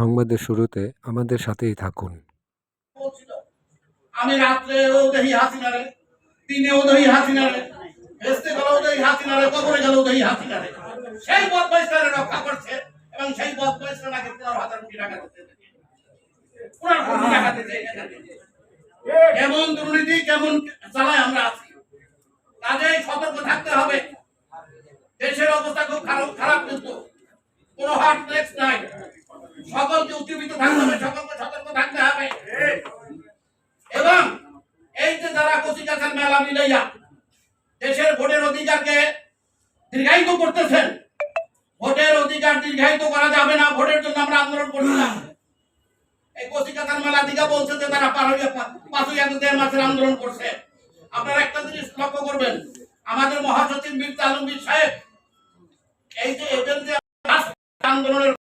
সংবাদের শুরুতে আমাদের সাথেই থাকুন। আমি কবরে সেই রক্ষা করছে এবং সেই নাকি হাজার কোটি টাকা কোটি টাকা এখানে। কেমন দুর্নীতি, কেমন চালায় আমরা আছি। সতর্ক থাকতে হবে। দেশের অবস্থা খুব খারাপ খারাপ কিন্তু কোনো হার্ট ফ্লেক্স নাই। সকলকে উজ্জীবিত থাকতে হবে, সকলকে সতর্ক থাকতে হবে। এবং এই যে যারা কচি কচিকাছার মেলা মিলাইয়া দেশের ভোটের অধিকারকে দীর্ঘায়িত করতেছেন, ভোটের অধিকার দীর্ঘায়িত করা যাবে না, ভোটের জন্য আমরা আন্দোলন করছিলাম এই কচি কচিকাছার মেলা দিঘা বলছে যে তারা পার হইয়া পাঁচই আগস্টের মাসের আন্দোলন করছে। আপনারা একটা জিনিস লক্ষ্য করবেন, আমাদের মহাসচিব মীর আলমগীর সাহেব, এই যে এদের যে আন্দোলনের